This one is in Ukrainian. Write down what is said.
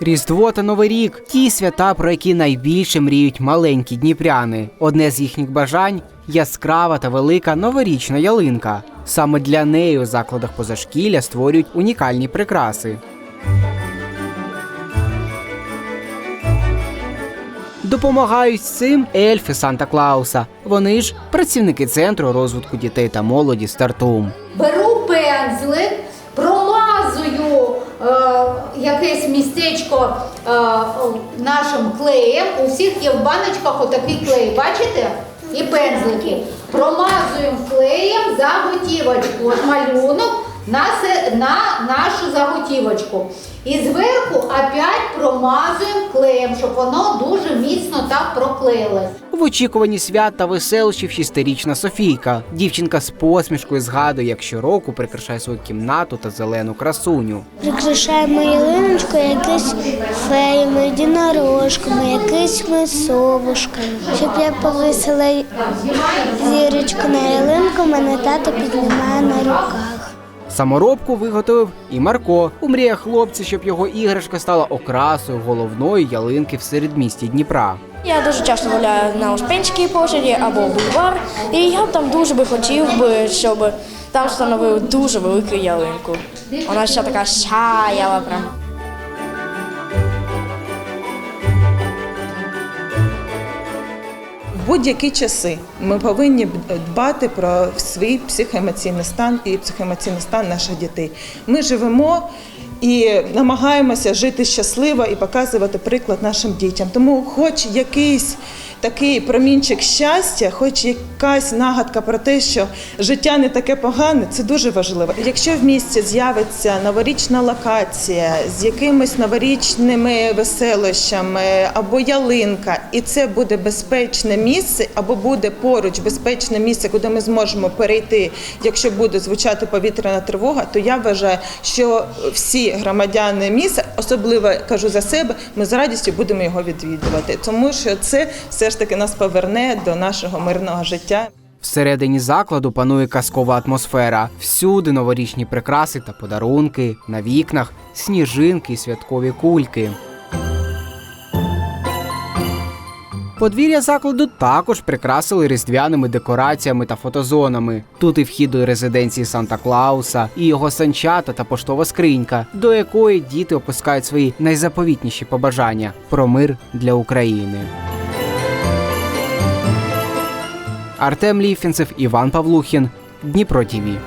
Різдво та Новий рік ті свята, про які найбільше мріють маленькі дніпряни. Одне з їхніх бажань яскрава та велика новорічна ялинка. Саме для неї у закладах позашкілля створюють унікальні прикраси. Допомагають цим ельфи Санта Клауса. Вони ж працівники центру розвитку дітей та молоді Стартум. Беру пензлик, якесь містечко е, нашим клеєм. У всіх є в баночках отакий клей, бачите? І пензлики. Промазуємо клеєм заготівочку. От малюнок на, на нашу заготівочку. І зверху опять промазуємо клеєм, щоб воно дуже міцно так проклеїлось. В очікуванні свят та веселощів шестирічна Софійка. Дівчинка з посмішкою згадує, як щороку прикрашає свою кімнату та зелену красуню. Прикрашаємо ялиночку якись феями, єдинорожками, якимись совушками. Щоб я повисила зірочку на ялинку, мене тато піднімає на руках. Саморобку виготовив і Марко. У мріях хлопця, щоб його іграшка стала окрасою головної ялинки в середмісті Дніпра. Я дуже часто гуляю на Успенській площаді або бульвар, і я б там дуже би хотів би, щоб там встановили дуже велику ялинку. Вона вся така сяяла прям. Будь-які часи ми повинні дбати про свій психоемоційний стан і психоемоційний стан наших дітей. Ми живемо і намагаємося жити щасливо і показувати приклад нашим дітям. Тому, хоч якийсь такий промінчик щастя, хоч якась нагадка про те, що життя не таке погане, це дуже важливо. Якщо в місті з'явиться новорічна локація з якимись новорічними веселощами або ялинка, і це буде безпечне місце, або буде поруч безпечне місце, куди ми зможемо перейти, якщо буде звучати повітряна тривога, то я вважаю, що всі громадяни міста, особливо кажу за себе, ми з радістю будемо його відвідувати, тому що це все ж таки нас поверне до нашого мирного життя. Всередині закладу панує казкова атмосфера. Всюди новорічні прикраси та подарунки, на вікнах сніжинки і святкові кульки. Подвір'я закладу також прикрасили різдвяними декораціями та фотозонами. Тут і вхід до резиденції Санта Клауса, і його санчата та поштова скринька, до якої діти опускають свої найзаповітніші побажання про мир для України. Артем Ліфінцев, Іван Павлухін, Дніпро ТІВІ.